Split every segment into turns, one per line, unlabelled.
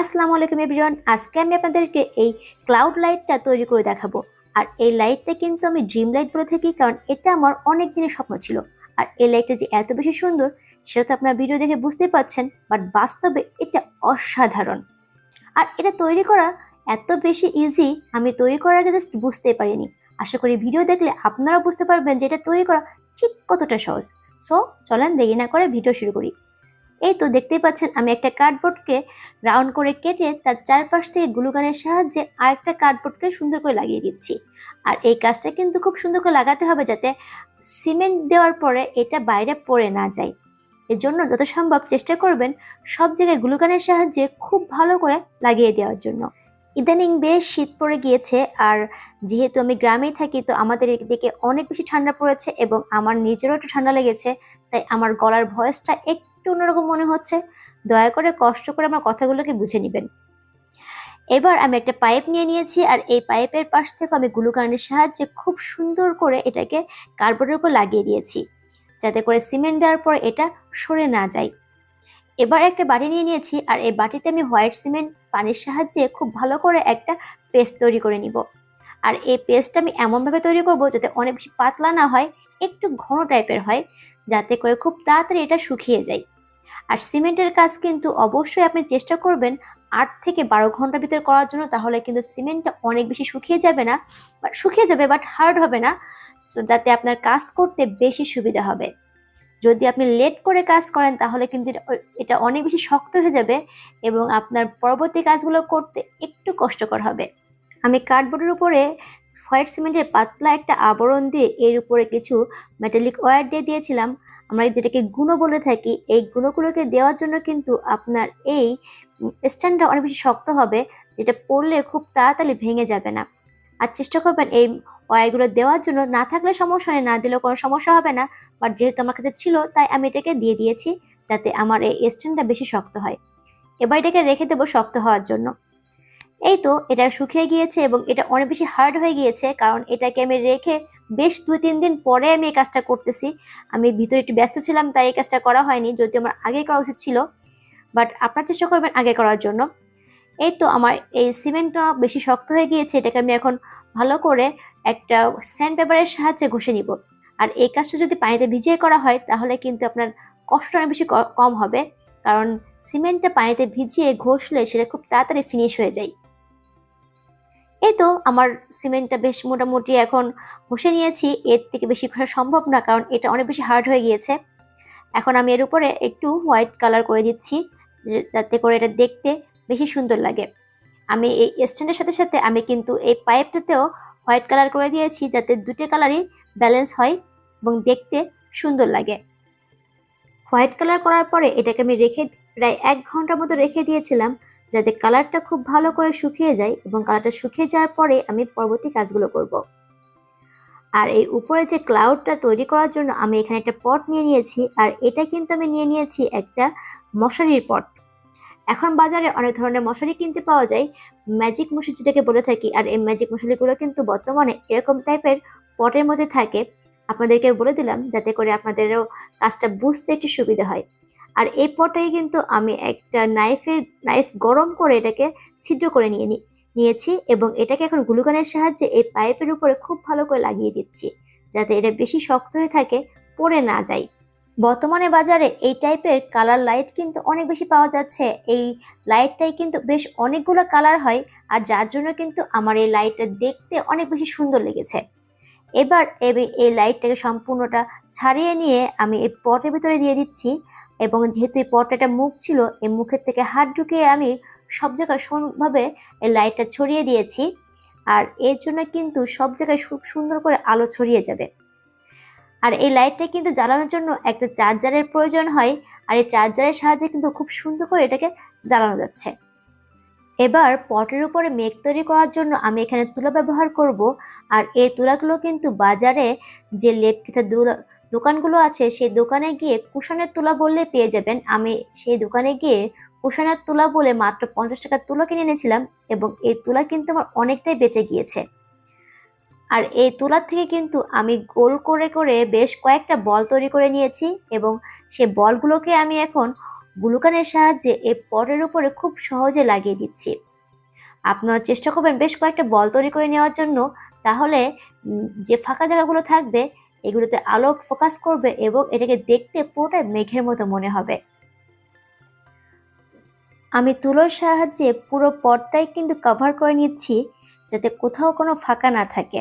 আসসালামু আলাইকুম এভরিওয়ান। আজকে আমি আপনাদেরকে এই ক্লাউড লাইটটা তৈরি করে দেখাবো। আর এই লাইটটা কিন্তু আমি ড্রিম লাইট বলে থাকি, কারণ এটা আমার অনেক দিনের স্বপ্ন ছিল। আর এই লাইটটা যে এত বেশি সুন্দর, সেটা তো আপনার ভিডিও দেখে বুঝতেই পারছেন বাট বাস্তবে এটা অসাধারণ। আর এটা তৈরি করা এত বেশি ইজি আমি তৈরি করার আগে জাস্ট বুঝতেই পারিনি। আশা করি ভিডিও দেখলে আপনারা বুঝতে পারবেন যে এটা তৈরি করা ঠিক কতটা সহজ। সো চলেন দেরি না করে ভিডিও শুরু করি। এই তো দেখতেই পাচ্ছেন, আমি একটা কার্ডবোর্ডকে রাউন্ড করে কেটে তার চারপাশ থেকে গ্লুগানের সাহায্যে আরেকটা কার্ডবোর্ডকে সুন্দর করে লাগিয়ে দিচ্ছি। আর এই কাজটা কিন্তু খুব সুন্দর করে লাগাতে হবে যাতে সিমেন্ট দেওয়ার পরে এটা বাইরে পড়ে না যায়। এর জন্য যত সম্ভব চেষ্টা করবেন সব জায়গায় গ্লুগানের সাহায্যে খুব ভালো করে লাগিয়ে দেওয়ার জন্য। ইদানিং বেশ শীত পড়ে গিয়েছে আর যেহেতু আমি গ্রামেই থাকি, তো আমাদের এদিকে অনেক বেশি ঠান্ডা পড়েছে এবং আমার নিজেরও একটু ঠান্ডা লেগেছে, তাই আমার গলার ভয়েসটা একটু অন্যরকম মনে হচ্ছে। দয়া করে কষ্ট করে আমার কথাগুলোকে বুঝে নেবেন। এবার আমি একটা পাইপ নিয়ে নিয়েছি আর এই পাইপের পাশ থেকে আমি গ্লুগানের সাহায্যে খুব সুন্দর করে এটাকে কার্বনের উপর লাগিয়ে দিয়েছি। যাতে করে সিমেন্ট দেওয়ার পর এটা সরে না যায়। এবার একটা বাটি নিয়ে নিয়েছি আর এই বাটিতে আমি হোয়াইট সিমেন্ট পানির সাহায্যে খুব ভালো করে একটা পেস্ট তৈরি করে নিব। আর এই পেস্টটা আমি এমনভাবে তৈরি করব যাতে অনেক বেশি পাতলা না হয়, একটু ঘন টাইপের হয়, যাতে করে খুব তাড়াতাড়ি এটা শুকিয়ে যায়। আর সিমেন্টের কাজ কিন্তু অবশ্যই আপনি চেষ্টা করবেন আট থেকে বারো ঘণ্টার ভিতরে করার জন্য, তাহলে কিন্তু সিমেন্টটা অনেক বেশি শুকিয়ে যাবে না বাট শুকিয়ে যাবে বাট হার্ড হবে না যাতে আপনার কাজ করতে বেশি সুবিধা হবে। যদি আপনি লেট করে কাজ করেন, তাহলে কিন্তু এটা অনেক বেশি শক্ত হয়ে যাবে এবং আপনার পরবর্তী কাজগুলো করতে একটু কষ্টকর হবে। আমি কার্ডবোর্ডের উপরে হোয়াইট সিমেন্টের পাতলা একটা আবরণ দিয়ে এর উপরে কিছু মেটালিক ওয়্যার দিয়ে দিয়েছিলাম। আমরা যেটাকে গুঁড়ো বলে থাকি। এই গুঁড়োগুলোকে দেওয়ার জন্য কিন্তু আপনার এই স্ট্যান্ডটা অনেক বেশি শক্ত হবে, যেটা পড়লে খুব তাড়াতাড়ি ভেঙে যাবে না। আর চেষ্টা করবেন এই ওয়্যারগুলো দেওয়ার জন্য। না থাকলে সমস্যা নেই, না দিলেও কোনো সমস্যা হবে না। বাট যেহেতু আমার কাছে ছিল, তাই আমি এটাকে দিয়ে দিয়েছি, যাতে আমার এই স্ট্যান্ডটা বেশি শক্ত হয়। এবার এটাকে রেখে দেবো শক্ত হওয়ার জন্য। এই তো, এটা শুকিয়ে গিয়েছে এবং এটা অনেক বেশি হার্ড হয়ে গিয়েছে, কারণ এটাকে আমি রেখে বেশ দুই, তিন দিন পরে আমি এই কাজটা করতেছি। আমি ভিতরে একটু ব্যস্ত ছিলাম, তাই এই কাজটা করা হয়নি যদি আমার আগে করা উচিত ছিল। বাট আপনার চেষ্টা করবেন আগে করার জন্য। এই তো, আমার এই সিমেন্টটা বেশি শক্ত হয়ে গিয়েছে, এটাকে আমি এখন ভালো করে একটা স্যান্ড পেপারের সাহায্যে ঘষে নিব। আর এই কাজটা যদি পানিতে ভিজিয়ে করা হয়, তাহলে কিন্তু আপনার কষ্ট অনেক বেশি কম হবে। কারণ সিমেন্টটা পানিতে ভিজিয়ে ঘষলে সেটা খুব তাড়াতাড়ি ফিনিশ হয়ে যায়। এই তো আমার সিমেন্টটা বেশ মোটামুটি এখন ঘষে নিয়েছি। এর থেকে বেশি ঘষা সম্ভব না, কারণ এটা অনেক বেশি হার্ড হয়ে গিয়েছে। এখন আমি এর উপরে একটু হোয়াইট কালার করে দিচ্ছি যাতে করে এটা দেখতে বেশি সুন্দর লাগে। আমি এই স্ট্যান্ডের সাথে সাথে আমি কিন্তু এই পাইপটাতেও হোয়াইট কালার করে দিয়েছি, যাতে দুটো কালারই ব্যালেন্স হয় এবং দেখতে সুন্দর লাগে। হোয়াইট কালার করার পরে এটাকে আমি রেখে প্রায় এক ঘণ্টার মতো রেখে দিয়েছিলাম। যাতে কালারটা খুব ভালো করে শুকিয়ে যায় এবং কালারটা শুকিয়ে যাওয়ার পরে আমি পরবর্তী কাজগুলো করব। আর এই উপরে যে ক্লাউডটা তৈরি করার জন্য আমি এখানে একটা পট নিয়ে নিয়েছি আর এটা কিন্তু আমি নিয়ে নিয়েছি একটা মশারির পট এখন বাজারে অনেক ধরনের মশারি কিনতে পাওয়া যায়। ম্যাজিক মশারি যেটাকে বলে থাকি আর এই ম্যাজিক মশারিগুলো কিন্তু বর্তমানে এরকম টাইপের পটের মধ্যে থাকে। আপনাদেরকে বলে দিলাম যাতে করে আপনাদেরও কাজটা বুঝতে একটু সুবিধা হয়। আর এই পটাই কিন্তু আমি একটা নাইফের নাইফ গরম করে এটাকে ছিদ্র করে নিয়ে নিয়েছি এবং এটাকে এখন গ্লুগানের সাহায্যে এই পাইপের উপরে খুব ভালো করে লাগিয়ে দিচ্ছি, যাতে এটা বেশি শক্ত হয়ে থাকে, পড়ে না যায়। বর্তমানে বাজারে এই টাইপের কালার লাইট কিন্তু অনেক বেশি পাওয়া যাচ্ছে। এই লাইটটাই কিন্তু বেশ অনেকগুলো কালার হয় আর যার জন্য কিন্তু আমার এই লাইটটা দেখতে অনেক বেশি সুন্দর লেগেছে। এবার এই লাইটটাকে সম্পূর্ণটা ছাড়িয়ে নিয়ে আমি এই পটের ভিতরে দিয়ে দিচ্ছি। এবং যেহেতু এই পটটা মুখ ছিল এই মুখের থেকে হাত ঢুকিয়ে আমি সব জায়গায় সমানভাবে এই লাইটটা ছড়িয়ে দিয়েছি। আর এর জন্য কিন্তু সব জায়গায় খুব সুন্দর করে আলো ছড়িয়ে যাবে। আর এই লাইটটা কিন্তু জ্বালানোর জন্য একটা চার্জারের প্রয়োজন হয়। আর এই চার্জারের সাহায্যে কিন্তু খুব সুন্দর করে এটাকে জ্বালানো যাচ্ছে। এবার পটের উপরে মেঘ তৈরি করার জন্য আমি এখানে তুলা ব্যবহার করব। আর এই তুলাগুলো কিন্তু বাজারে যে লেপকিতে দোকানগুলো আছে, সেই দোকানে গিয়ে কুশনের তুলা বললে পেয়ে যাবেন। আমি সেই দোকানে গিয়ে কুশনের তুলা বলে মাত্র পঞ্চাশ টাকার তুলা কিনে এনেছিলাম এবং এই তুলা কিন্তু আমার অনেকটাই বেঁচে গিয়েছে। আর এই তুলার থেকে কিন্তু আমি গোল করে করে বেশ কয়েকটা বল তৈরি করে নিয়েছি এবং সে বলগুলোকে আমি এখন গ্লুকানের সাহায্যে এই পটের উপরে খুব সহজে লাগিয়ে দিচ্ছি। আপনারা চেষ্টা করবেন বেশ কয়েকটা বল তৈরি করে নেওয়ার জন্য। তাহলে যে ফাঁকা জায়গাগুলো থাকবে এগুলোতে আলো ফোকাস করবে এবং এটাকে দেখতে পুরোটা মেঘের মতো মনে হবে। আমি তুলোর সাহায্যে পুরো পটটাই কিন্তু কভার করে নিচ্ছি, যাতে কোথাও কোনো ফাঁকা না থাকে।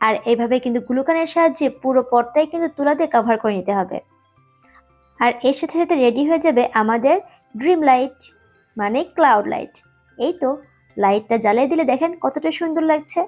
আর এইভাবে কিন্তু গ্লুকানের সাহায্যে পুরো পটটাই কিন্তু তুলা দিয়ে কভার করে নিতে হবে। আর এর সাথে সাথে রেডি হয়ে যাবে আমাদের ড্রিম লাইট মানে ক্লাউড লাইট এই তো লাইটটা জ্বালিয়ে দিলে দেখেন কতটা সুন্দর লাগছে।